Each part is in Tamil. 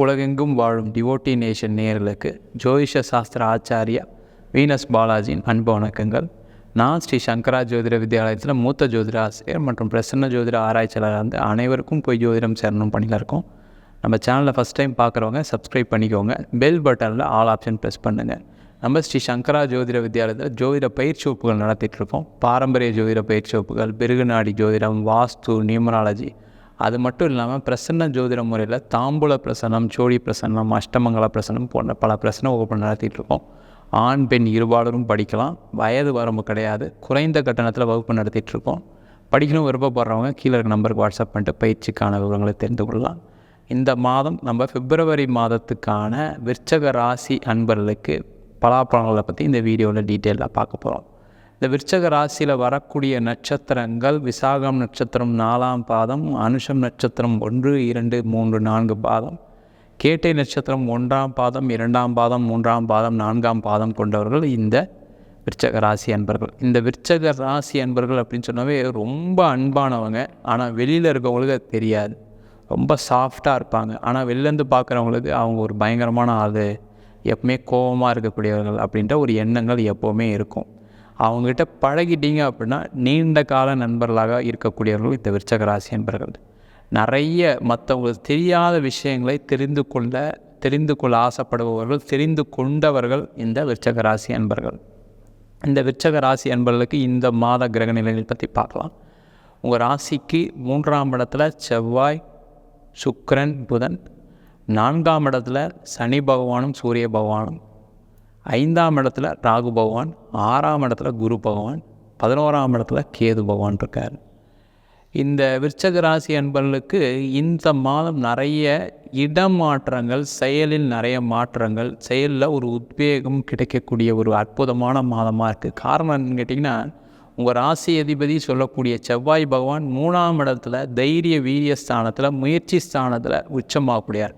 உலகெங்கும் வாழும் டிவோட்டி நேஷன் நேர்களுக்கு ஜோதிஷ சாஸ்திர ஆச்சாரியா வீனஸ் பாலாஜியின் அன்பு வணக்கங்கள். நான் ஸ்ரீ சங்கரா ஜோதிட வித்யாலயத்தில் மூத்த ஜோதிட ஆசிரியர் மற்றும் பிரசன்ன ஜோதிட ஆராய்ச்சியாளர் வந்து அனைவருக்கும் போய் ஜோதிடம் சேரணும் பண்ணியில் இருக்கோம். நம்ம சேனலில் ஃபஸ்ட் டைம் பார்க்குறவங்க சப்ஸ்கிரைப் பண்ணிக்கோங்க. பெல் பட்டனில் ஆல் ஆப்ஷன் ப்ரெஸ் பண்ணுங்கள் நம்ம ஸ்ரீ சங்கரா ஜோதிட வித்யாலயத்தில் ஜோதிட பயிற்சி வகுப்புகள் நடத்திட்டு இருக்கோம். பாரம்பரிய ஜோதிட பயிற்சி வகுப்புகள் பிருகுநாடி ஜோதிடம் வாஸ்து நியூமராலஜி அது மட்டும் இல்லாமல் பிரசன்ன ஜோதிட முறையில் தாம்பூல பிரசன்னம் ஜோடி பிரசன்னம் அஷ்டமங்கல பிரசன்னம் போன்ற பல பிரசனம் வகுப்பு நடத்திட்டு இருக்கோம். ஆண் பெண் இருபாலரும் படிக்கலாம். வயது வரம்பு கிடையாது. குறைந்த கட்டணத்தில் வகுப்பு நடத்திட்டு இருக்கோம். படிக்கணும் விருப்பப்படுறவங்க கீழே இருக்க நம்பருக்கு வாட்ஸ்அப் பண்ணிட்டு பயிற்சிக்கான விவரங்களை தெரிந்து கொள்ளலாம். இந்த மாதம் நம்ம பிப்ரவரி மாதத்துக்கான விற்சக ராசி அன்பர்களுக்கு பலாப்பழங்களை பற்றி இந்த வீடியோவில் டீட்டெயிலாக பார்க்க போகிறோம் இந்த விருச்சக ராசியில் வரக்கூடிய நட்சத்திரங்கள் விசாகம் நட்சத்திரம் நாலாம் பாதம் அனுஷம் நட்சத்திரம் ஒன்று இரண்டு மூன்று நான்கு பாதம் கேட்டை நட்சத்திரம் ஒன்றாம் பாதம் இரண்டாம் பாதம் மூன்றாம் பாதம் நான்காம் பாதம் கொண்டவர்கள் இந்த விருச்சக ராசி அன்பர்கள். இந்த விருச்சக ராசி அன்பர்கள் அப்படின்னு சொன்னாவே ரொம்ப அன்பானவங்க. ஆனால் வெளியில் இருக்கவங்களுக்கு அது தெரியாது. ரொம்ப சாஃப்டாக இருப்பாங்க. ஆனால் வெளிலேருந்து பார்க்குறவங்களுக்கு அவங்க ஒரு பயங்கரமான ஆள் எப்பவுமே கோபமாக இருக்கக்கூடியவர்கள் அப்படின்ற ஒரு எண்ணங்கள் எப்போவுமே இருக்கும். அவங்ககிட்ட பழகிட்டீங்க அப்படின்னா நீண்ட கால நண்பர்களாக இருக்கக்கூடியவர்கள் இந்த விருச்சக ராசி என்பர்கள். நிறைய மற்றவங்களுக்கு தெரியாத விஷயங்களை தெரிந்து கொள்ள தெரிந்து கொள்ள ஆசைப்படுபவர்கள் தெரிந்து கொண்டவர்கள் இந்த விருச்சக ராசி இந்த விருச்சக ராசி என்பர்களுக்கு இந்த மாத கிரக நிலைகள் பற்றி பார்க்கலாம். உங்கள் ராசிக்கு மூன்றாம் இடத்துல செவ்வாய் சுக்கரன் புதன். நான்காம் இடத்துல சனி பகவானும் சூரிய பகவானும். ஐந்தாம் இடத்துல ராகு பகவான் ஆறாம் இடத்துல குரு பகவான் பதினோராம் இடத்துல கேது பகவான் இருக்கார். இந்த விருச்சக ராசி அன்பர்களுக்கு இந்த மாதம் நிறைய இடம் மாற்றங்கள் செயலில் நிறைய மாற்றங்கள் செயலில் ஒரு உத்வேகம் கிடைக்கக்கூடிய ஒரு அற்புதமான மாதமாக இருக்குது காரணம் என்னன்னு கேட்டிங்கன்னா உங்கள் ராசி அதிபதி சொல்லக்கூடிய செவ்வாய் பகவான் மூணாம் இடத்துல தைரிய வீரிய ஸ்தானத்தில் முயற்சி ஸ்தானத்தில் உச்சமாகக்கூடியார்.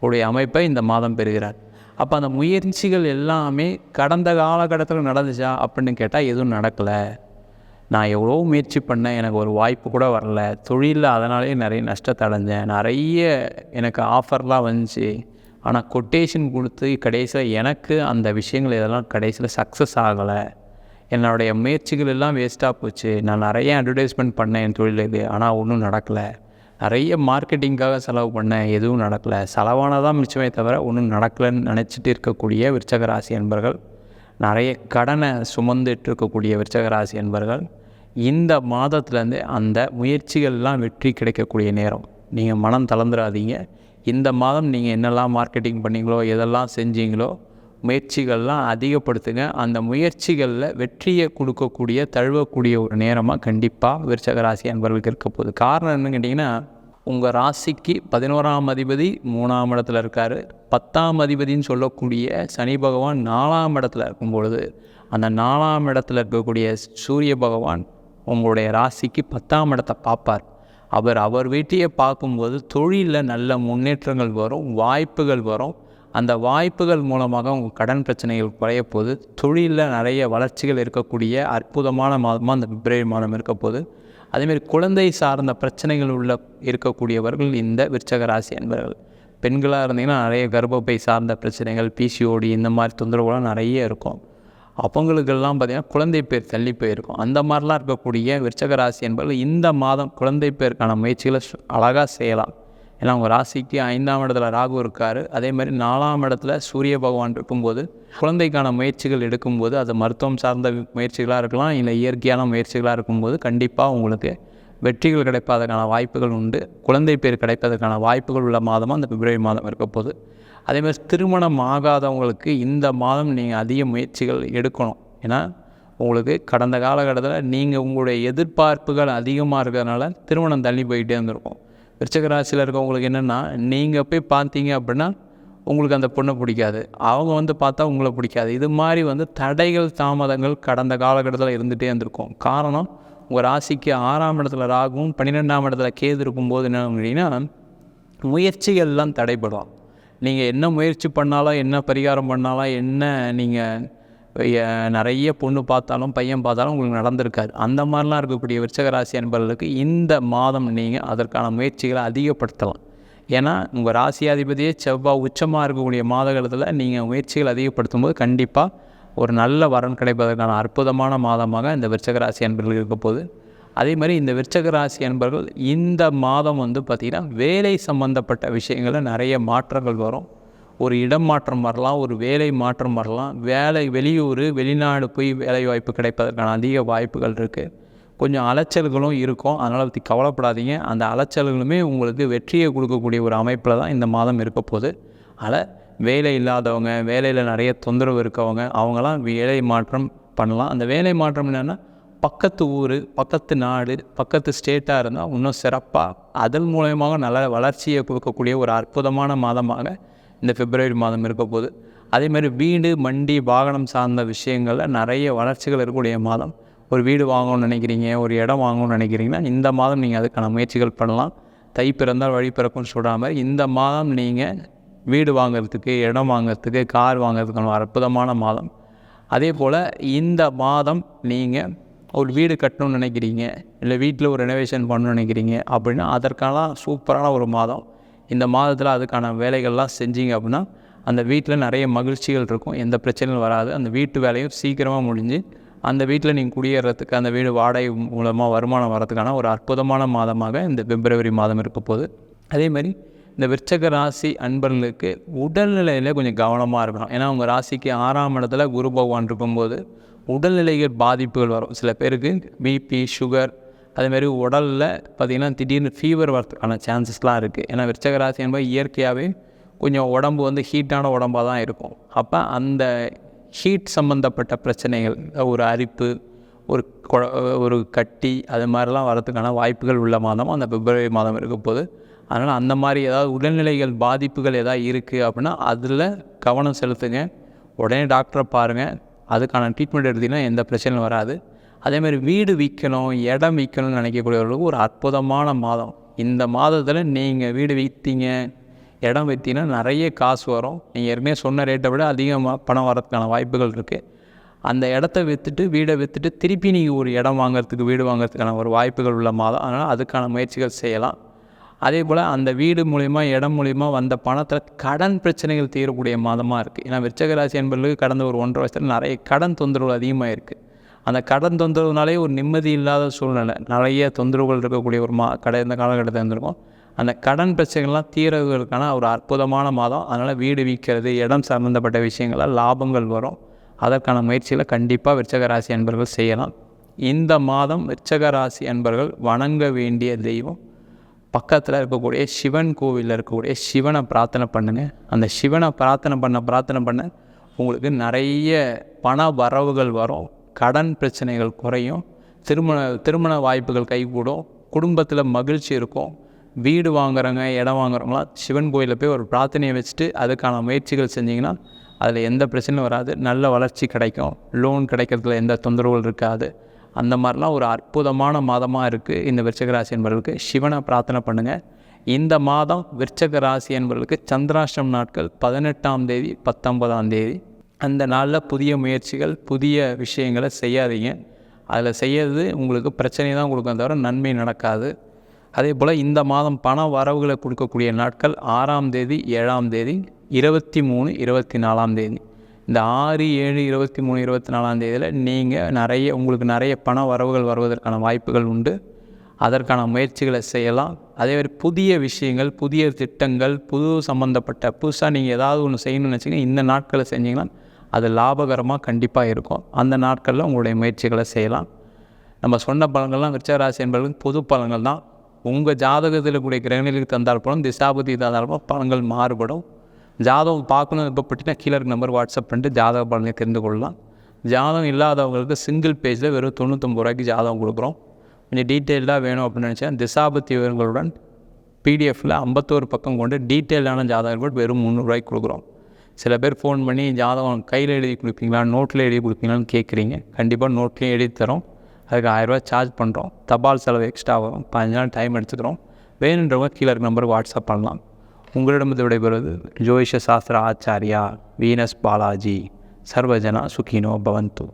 உடைய அமைப்பை இந்த மாதம் பெறுகிறார். அப்போ அந்த முயற்சிகள் எல்லாமே கடந்த காலகட்டத்தில் நடந்துச்சா அப்படின்னு கேட்டால் எதுவும் நடக்கலை. நான் எவ்வளோ முயற்சி பண்ணேன் எனக்கு ஒரு வாய்ப்பு கூட வரல. தொழிலில் அதனாலே நிறைய நஷ்டத்தை அடைஞ்சேன். நிறைய எனக்கு ஆஃபர்லாம் வந்துச்சு. ஆனால் கொட்டேஷன் கொடுத்து கடைசியில் எனக்கு அந்த விஷயங்கள் இதெல்லாம் கடைசியில் சக்ஸஸ் ஆகலை. என்னுடைய முயற்சிகள் எல்லாம் வேஸ்ட்டாக போச்சு. நான் நிறைய அட்வர்டைஸ்மெண்ட் பண்ணேன் என் தொழில் இது ஆனால் ஒன்றும் நடக்கலை. நிறைய மார்க்கெட்டிங்காக செலவு பண்ணேன் எதுவும் நடக்கலை. செலவானதான் மிச்சமே தவிர ஒன்றும் நடக்கலைன்னு நினச்சிட்டு இருக்கக்கூடிய விருச்சக ராசி என்பர்கள் நிறைய கடனை சுமந்துட்டு இருக்கக்கூடிய விருச்சக ராசி என்பர்கள் இந்த மாதத்துலேருந்து அந்த முயற்சிகள்லாம் வெற்றி கிடைக்கக்கூடிய நேரம். நீங்கள் மனம் தளர்ந்துடாதீங்க இந்த மாதம் நீங்கள் என்னெல்லாம் மார்க்கெட்டிங் பண்ணீங்களோ எதெல்லாம் செஞ்சீங்களோ முயற்சிகள்லாம் அதிகப்படுத்துங்க. அந்த முயற்சிகளில் வெற்றியை கொடுக்கக்கூடிய தழுவக்கூடிய ஒரு நேரமாக கண்டிப்பாக விருச்சக ராசி அன்பர்களுக்கு இருக்க போகுது. காரணம் என்னன்னு கேட்டிங்கன்னா உங்கள் ராசிக்கு பதினோராம் அதிபதி மூணாம் இடத்துல இருக்கார். பத்தாம் அதிபதின்னு சொல்லக்கூடிய சனி பகவான் நாலாம் இடத்துல இருக்கும் பொழுது அந்த நாலாம் இடத்துல இருக்கக்கூடிய சூரிய பகவான் உங்களுடைய ராசிக்கு பத்தாம் இடத்தை பார்ப்பார். அவர் அவர் வீட்டையே பார்க்கும்போது தொழிலில் நல்ல முன்னேற்றங்கள் வரும் வாய்ப்புகள் வரும். அந்த வாய்ப்புகள் மூலமாக உங்கள் கடன் பிரச்சனைகள் குறைய போது தொழிலில் நிறைய வளர்ச்சிகள் இருக்கக்கூடிய அற்புதமான மாதமாக அந்த பிப்ரவரி மாதம் இருக்க போது அதேமாரி குழந்தை சார்ந்த பிரச்சனைகள் உள்ள இருக்கக்கூடியவர்கள் இந்த விருச்சக ராசி என்பவர்கள் பெண்களாக இருந்தீங்கன்னா நிறைய கர்ப்பப்பை சார்ந்த பிரச்சனைகள் பிசிஓடி இந்த மாதிரி தொந்தரவுலாம் நிறைய இருக்கும். அவங்களுக்கெல்லாம் பார்த்திங்கன்னா குழந்தை பேர் தள்ளி போயிருக்கும். அந்த மாதிரிலாம் இருக்கக்கூடிய விருச்சக ராசி என்பவர்கள் இந்த மாதம் குழந்தை பேருக்கான முயற்சிகளை அழகாக செய்யலாம். ஏன்னா உங்கள் ராசிக்கு ஐந்தாம் இடத்துல ராகு இருக்கார். அதே மாதிரி நாலாம் இடத்துல சூரிய பகவான் இருக்கும்போது குழந்தைக்கான முயற்சிகள் எடுக்கும்போது அது மருத்துவம் சார்ந்த முயற்சிகளாக இருக்கலாம் இல்லை இயற்கையான முயற்சிகளாக இருக்கும்போது கண்டிப்பாக உங்களுக்கு வெற்றிகள் கிடைப்பதற்கான வாய்ப்புகள் உண்டு. குழந்தை பேர் கிடைப்பதற்கான வாய்ப்புகள் உள்ள மாதமாக அந்த பிப்ரவரி மாதம் இருக்க போகுது. அதேமாதிரி திருமணம் ஆகாதவங்களுக்கு இந்த மாதம் நீங்கள் அதிக முயற்சிகள் எடுக்கணும். ஏன்னா உங்களுக்கு கடந்த காலகட்டத்தில் நீங்கள் உங்களுடைய எதிர்பார்ப்புகள் அதிகமாக இருக்கிறதுனால திருமணம் தள்ளி போயிட்டே இருந்திருக்கும். விருச்சக ராசியில் இருக்கவங்களுக்கு என்னென்னா நீங்கள் போய் பார்த்தீங்க அப்படின்னா உங்களுக்கு அந்த பொண்ணை பிடிக்காது. அவங்க வந்து பார்த்தா உங்களை பிடிக்காது. இது மாதிரி வந்து தடைகள் தாமதங்கள் கடந்த காலகட்டத்தில் இருந்துகிட்டே இருந்திருக்கும். காரணம் உங்கள் ராசிக்கு ஆறாம் இடத்துல ராகும் பன்னிரெண்டாம் இடத்துல கேது இருக்கும்போது என்ன அப்படின்னா முயற்சிகள்லாம் தடைபடும். நீங்கள் என்ன முயற்சி பண்ணாலும் என்ன பரிகாரம் பண்ணாலும் என்ன நீங்கள் நிறைய பொண்ணு பார்த்தாலும் பையன் பார்த்தாலும் உங்களுக்கு நடந்திருக்காது. அந்த மாதிரிலாம் இருக்கக்கூடிய விருச்சக ராசி அன்பர்களுக்கு இந்த மாதம் நீங்கள் அதற்கான முயற்சிகளை அதிகப்படுத்தலாம். ஏன்னா உங்கள் ராசியாதிபதியே செவ்வாய் உச்சமாக இருக்கக்கூடிய மாதகாலத்தில் நீங்கள் முயற்சிகள் அதிகப்படுத்தும் போது கண்டிப்பாக ஒரு நல்ல வரன் கிடைப்பதற்கான அற்புதமான மாதமாக இந்த விருச்சக ராசி அன்பர்கள் இருக்க போகுது. அதே மாதிரி இந்த விருச்சக ராசி அன்பர்கள் இந்த மாதம் வந்து பார்த்திங்கன்னா வேலை சம்மந்தப்பட்ட விஷயங்களில் நிறைய மாற்றங்கள் வரும். ஒரு இடம் மாற்றம் வரலாம் ஒரு வேலை மாற்றம் வரலாம். வேலை வெளியூர் வெளிநாடு போய் வேலை வாய்ப்பு கிடைப்பதற்கான அதிக வாய்ப்புகள் இருக்குது கொஞ்சம் அலைச்சல்களும் இருக்கும். அதனால் பற்றி கவலைப்படாதீங்க. அந்த அலைச்சல்களுமே உங்களுக்கு வெற்றியை கொடுக்கக்கூடிய ஒரு அமைப்பில் தான் இந்த மாதம் இருக்க போகுது. அதில் வேலை இல்லாதவங்க வேலையில் நிறைய தொந்தரவு இருக்கவங்க அவங்களாம் வேலை மாற்றம் பண்ணலாம். அந்த வேலை மாற்றம் என்னென்னா பக்கத்து ஊர் பக்கத்து நாடு பக்கத்து ஸ்டேட்டாக இருந்தால் இன்னும் சிறப்பாக அதன் மூலயமாக நல்ல வளர்ச்சியை கொடுக்கக்கூடிய ஒரு அற்புதமான மாதமாக இந்த பிப்ரவரி மாதம் இருக்க போகுது. அதேமாதிரி வீடு மண்டி வாகனம் சார்ந்த விஷயங்களில் நிறைய வளர்ச்சிகள் இருக்கக்கூடிய மாதம். ஒரு வீடு வாங்கணும்னு நினைக்கிறீங்க ஒரு இடம் வாங்கணும்னு நினைக்கிறீங்கன்னா இந்த மாதம் நீங்கள் அதுக்கான முயற்சிகள் பண்ணலாம். தை பிறந்தால் வழி பிறக்கும்னு சொல்கிற மாதிரி இந்த மாதம் நீங்கள் வீடு வாங்குறதுக்கு இடம் வாங்குறதுக்கு கார் வாங்குறதுக்கான ஒரு அற்புதமான மாதம். அதே போல் இந்த மாதம் நீங்கள் ஒரு வீடு கட்டணும்னு நினைக்கிறீங்க இல்லை வீட்டில் ஒரு ரெனோவேஷன் பண்ணணும்னு நினைக்கிறீங்க அப்படின்னா அதற்கான சூப்பரான ஒரு மாதம். இந்த மாதத்தில் அதுக்கான வேலைகள்லாம் செஞ்சீங்க அப்படின்னா அந்த வீட்டில் நிறைய மகிழ்ச்சிகள் இருக்கும். எந்த பிரச்சனையும் வராது. அந்த வீட்டு வேலையும் சீக்கிரமாக முடிஞ்சு அந்த வீட்டில் நீங்கள் குடியேறதுக்கு அந்த வீடு வாடகை மூலமாக வருமானம் வரதுக்கான ஒரு அற்புதமான மாதமாக இந்த பிப்ரவரி மாதம் இருக்க போகுது. அதேமாதிரி இந்த விற்சக ராசி அன்பர்களுக்கு உடல்நிலையில் கொஞ்சம் கவனமாக இருக்கணும். ஏன்னா உங்கள் ராசிக்கு ஆறாம் இடத்துல குரு பகவான் இருக்கும்போது உடல்நிலைகள் பாதிப்புகள் வரும். சில பேருக்கு பிபி சுகர் அதேமாரி உடலில் பார்த்திங்கன்னா திடீர்னு ஃபீவர் வரதுக்கான சான்சஸ்லாம் இருக்குது ஏன்னா விருச்சக ராசி என்பது இயற்கையாகவே கொஞ்சம் உடம்பு வந்து ஹீட்டான உடம்பாக தான் இருக்கும். அப்போ அந்த ஹீட் சம்மந்தப்பட்ட பிரச்சனைகள் ஒரு அரிப்பு ஒரு ஒரு கட்டி அது மாதிரிலாம் வரதுக்கான வாய்ப்புகள் உள்ள மாதம் அந்த பிப்ரவரி மாதம் இருக்க போது. அதனால் அந்த மாதிரி ஏதாவது உடல்நிலைகள் பாதிப்புகள் எதாவது இருக்குது அப்படின்னா அதில் கவனம் செலுத்துங்க. உடனே டாக்டரை பாருங்கள் அதுக்கான ட்ரீட்மெண்ட் எடுத்திங்கன்னா எந்த பிரச்சனையும் வராது. அதேமாதிரி வீடு விற்கணும் இடம் விற்கணும்னு நினைக்கக்கூடியவர்களுக்கு ஒரு அற்புதமான மாதம். இந்த மாதத்தில் நீங்கள் வீடு விற்றீங்க இடம் விற்றீங்கன்னா நிறைய காசு வரும். நீங்கள் ஏற்கனவே சொன்ன ரேட்டை விட அதிகமாக பணம் வரதுக்கான வாய்ப்புகள் இருக்குது அந்த இடத்த விற்றுட்டு வீடை விற்றுட்டு திருப்பி நீங்கள் ஒரு இடம் வாங்குறதுக்கு வீடு வாங்குறதுக்கான ஒரு வாய்ப்புகள் உள்ள மாதம். அதனால் அதுக்கான முயற்சிகள் செய்யலாம். அதே போல் அந்த வீடு மூலிமா இடம் மூலிமா வந்த பணத்தில் கடன் பிரச்சனைகள் தீரக்கூடிய மாதமாக இருக்குது ஏன்னா விருச்சகராசி என்பவர்களுக்கு கடந்த ஒரு ஒன்றரை வருஷத்தில் நிறைய கடன் தொந்தரவுகள் அதிகமாக இருக்குது அந்த கடன் தொந்தரவுனாலே ஒரு நிம்மதி இல்லாத சூழ்நிலை. நிறைய தொந்தரவுகள் இருக்கக்கூடிய ஒரு மா கடை இந்த காலகட்டத்தில் இருந்திருக்கும். அந்த கடன் பிரச்சனைகள்லாம் தீரவுகளுக்கான ஒரு அற்புதமான மாதம். அதனால் வீடு விற்கிறது இடம் சம்மந்தப்பட்ட விஷயங்களால் லாபங்கள் வரும். அதற்கான முயற்சிகளை கண்டிப்பாக விருச்சக ராசி அன்பர்கள் செய்யலாம். இந்த மாதம் விருச்சக ராசி அன்பர்கள் வணங்க வேண்டிய தெய்வம் பக்கத்தில் இருக்கக்கூடிய சிவன் கோவிலில் இருக்கக்கூடிய சிவனை பிரார்த்தனை பண்ணுங்கள் அந்த சிவனை பிரார்த்தனை பண்ண பிரார்த்தனை பண்ண உங்களுக்கு நிறைய பண வரவுகள் வரும். கடன் பிரச்சனைகள் குறையும் திருமண திருமண வாய்ப்புகள் கைகூடும் குடும்பத்தில் மகிழ்ச்சி இருக்கும் வீடு வாங்குறவங்க இடம் வாங்குறவங்களாம் சிவன் கோயிலில் போய் ஒரு பிரார்த்தனையை வச்சுட்டு அதுக்கான முயற்சிகள் செஞ்சிங்கன்னா அதில் எந்த பிரச்சனையும் வராது. நல்ல வளர்ச்சி கிடைக்கும். லோன் கிடைக்கிறதுல எந்த தொந்தரவுகள் இருக்காது. அந்த மாதிரிலாம் ஒரு அற்புதமான மாதமாக இருக்குது இந்த விருச்சக ராசி என்பவர்களுக்கு சிவனை பிரார்த்தனை பண்ணுங்கள் இந்த மாதம் விருச்சக ராசி என்பவர்களுக்கு சந்திராஷ்டம் நாட்கள் பதினெட்டாம் தேதி பத்தொன்பதாம் தேதி. அந்த நாளில் புதிய முயற்சிகள் புதிய விஷயங்களை செய்யாதீங்க. அதில் செய்யறது உங்களுக்கு பிரச்சனை தான் கொடுக்கும் தவிர நன்மை நடக்காது. அதே போல் இந்த மாதம் பண வரவுகளை கொடுக்கக்கூடிய நாட்கள் ஆறாம் தேதி ஏழாம் தேதி இருபத்தி மூணு இருபத்தி நாலாம் தேதி. இந்த ஆறு ஏழு இருபத்தி மூணு இருபத்தி நாலாம் தேதியில் நீங்கள் நிறைய உங்களுக்கு நிறைய பண வரவுகள் வருவதற்கான வாய்ப்புகள் உண்டு. அதற்கான முயற்சிகளை செய்யலாம். அதே மாதிரி புதிய விஷயங்கள் புதிய திட்டங்கள் புது சம்மந்தப்பட்ட புதுசாக நீங்கள் ஏதாவது ஒன்று செய்யணும்னு நினச்சிங்கன்னா இந்த நாட்களை செஞ்சிங்கன்னா அது லாபகரமாக கண்டிப்பாக இருக்கும். அந்த நாட்களில் உங்களுடைய முயற்சிகளை செய்யலாம். நம்ம சொன்ன பலன்கள்லாம் விருச்சராசி என்பவர்களுக்கு பொது பலன்கள் தான். உங்கள் ஜாதகத்தில் கூடிய கிரகணிகளுக்கு தந்தால் போலும் திசாபதி தந்தால் போலும் பலன்கள் மாறுபடும். ஜாதகம் பார்க்கணும் விருப்பப்பட்டினா கீழே இருக்க நம்பர் வாட்ஸ்அப் பண்ணிட்டு ஜாதக பலனை தெரிந்து கொள்ளலாம். ஜாதகம் இல்லாதவங்களுக்கு சிங்கிள் பேஜில் வெறும் தொண்ணூற்றொம்பது ரூபாய்க்கு ஜாதகம் கொடுக்குறோம். கொஞ்சம் டீட்டெயில்டாக வேணும் அப்படின்னு நினச்சா திசாபத்தி விவரங்களுடன் பிடிஎஃப்பில் ஐம்பத்தோரு பக்கம் கொண்டு டீட்டெயிலான ஜாதகம் வெறும் முந்நூறுரூவாய்க்கு கொடுக்குறோம். சில பேர் ஃபோன் பண்ணி ஜாதகம் கையில் எழுதி கொடுப்பீங்களா நோட்டில் எழுதி கொடுப்பீங்களான்னு கேட்குறீங்க. கண்டிப்பாக நோட்லேயும் எழுதி தரோம். அதுக்கு ஆயிரரூபா சார்ஜ் பண்ணுறோம் தபால் செலவு எக்ஸ்ட்ரா வரும். பதினஞ்சு நாள் டைம் எடுத்துக்கிறோம். வேணுன்றவங்க கீழே இருக்க நம்பருக்கு வாட்ஸ்அப் பண்ணலாம். உங்களிடமிருந்து விடைபெறுவது ஜோதிஷ சாஸ்திர ஆச்சாரியா வீனஸ் பாலாஜி. சர்வஜனா சுகினோ பவந்து.